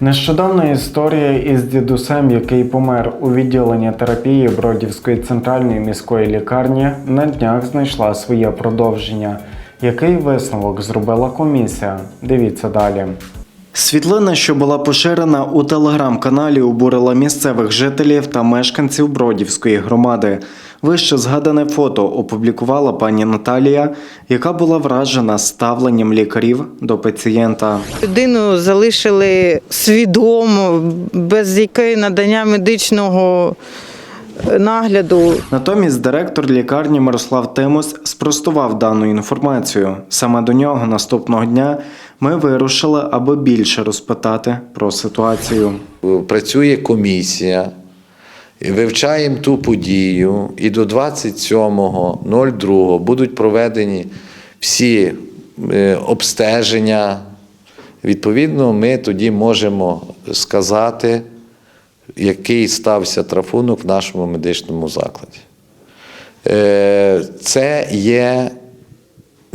Нещодавна історія із дідусем, який помер у відділенні терапії Бродівської центральної міської лікарні, на днях знайшла своє продовження. Який висновок зробила комісія? Дивіться далі. Світлина, що була поширена у телеграм-каналі, обурила місцевих жителів та мешканців Бродівської громади. Вище згадане фото опублікувала пані Наталія, яка була вражена ставленням лікарів до пацієнта. Людину залишили свідомо, без якої надання медичного нагляду. Натомість директор лікарні Мирослав Тимус спростував дану інформацію. Саме до нього наступного дня ми вирушили, аби більше розпитати про ситуацію. працює комісія, вивчаємо ту подію, і до 27.02 будуть проведені всі е, обстеження. Відповідно, ми тоді можемо сказати, який стався трафунок в нашому медичному закладі. Е, Це є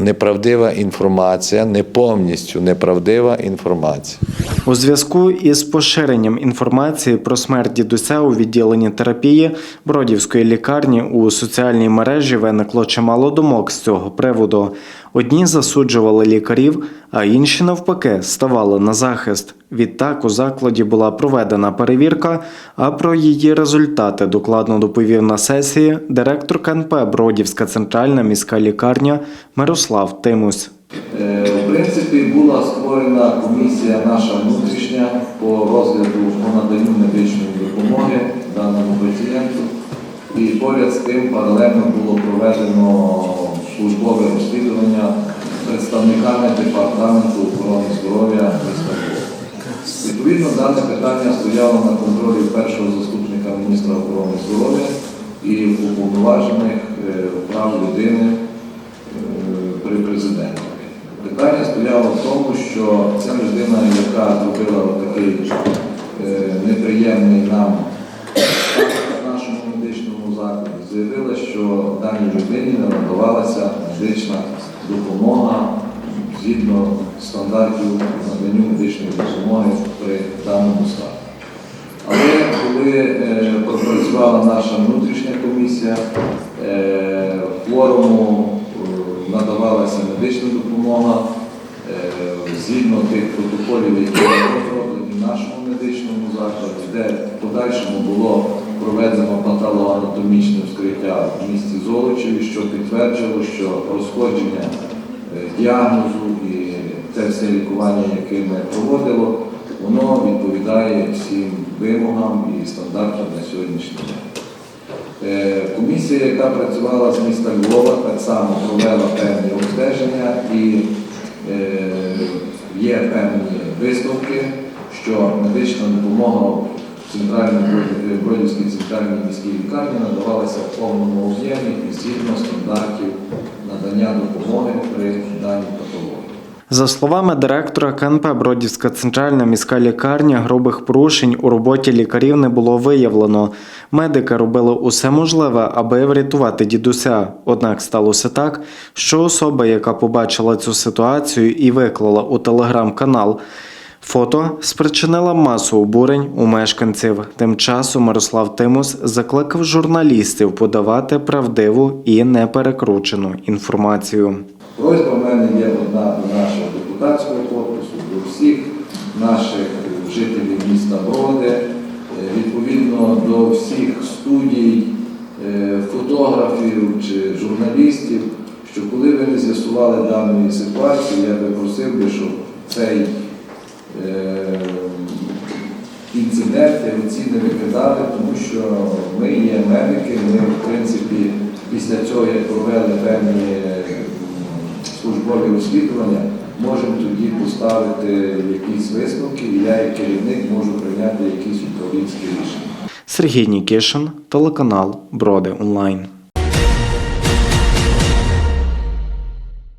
неправдива інформація, не повністю неправдива інформація. У зв'язку із поширенням інформації про смерть дідуся у відділенні терапії Бродівської лікарні у соціальній мережі виникло чимало думок з цього приводу. Одні засуджували лікарів, а інші навпаки ставали на захист. Відтак у закладі була проведена перевірка, а про її результати докладно доповів на сесії директор КНП Бродівська центральна міська лікарня Мирослав Тимусь. Е, В принципі, була створена комісія наша внутрішня по розгляду по наданню медичної допомоги даному пацієнту. І поряд з тим паралельно було проведено службове розслідування представниками департаменту охорони здоров'я міста Львова. Відповідно, дане питання стояло на контролі першого заступника міністра охорони здоров'я і уповноважених е, прав людини е, при президенті. Питання стояло в тому, що ця людина, яка зробила такий е, неприємний нам в нашому медичному закладі, заявила, що даній людині надавалася медична допомога згідно стандартів наданню медичної допомоги при даному стані. Але коли е, пропрацювала наша внутрішня комісія, е, форуму е, надавалася медична допомога згідно тих протоколів, які розроблені в нашому медичному закладі, де в подальшому було проведено патологоанатомічне вскриття в місті Золочеві, що підтвердило, що розходження е, діагнозу і те все лікування, яке ми проводило, воно відповідає всім вимогам і стандартам на сьогоднішній день. Е, Комісія, яка працювала з міста Львова, так само провела певні обстеження і е, є певні висновки, що медична допомога Бродівській центральній міській лікарні надавалася в повному об'ємі і згідно стандартів надання допомоги при даній патології. За словами директора КНП Бродівська центральна міська лікарня, грубих порушень у роботі лікарів не було виявлено. Медики робили усе можливе, аби врятувати дідуся. Однак сталося так, що особа, яка побачила цю ситуацію і виклала у телеграм-канал. Фото спричинила масу обурень у мешканців. Тим часом Мирослав Тимус закликав журналістів подавати правдиву і неперекручену інформацію. Просьба в мене є одна до нашого депутатського корпусу, до всіх наших жителів міста Броди, е, відповідно до всіх студій, е, фотографів чи журналістів, що коли ви не з'ясували даної ситуації, я би просив би, щоб цей е, інцидент емоційно не викидали, тому що ми є медики, ми в принципі після цього, як провели певні е, службові розслідування, можемо тоді поставити якісь висновки, і я як керівник можу прийняти якісь управлінські рішення. Сергій Нікішин, телеканал Броди Онлайн.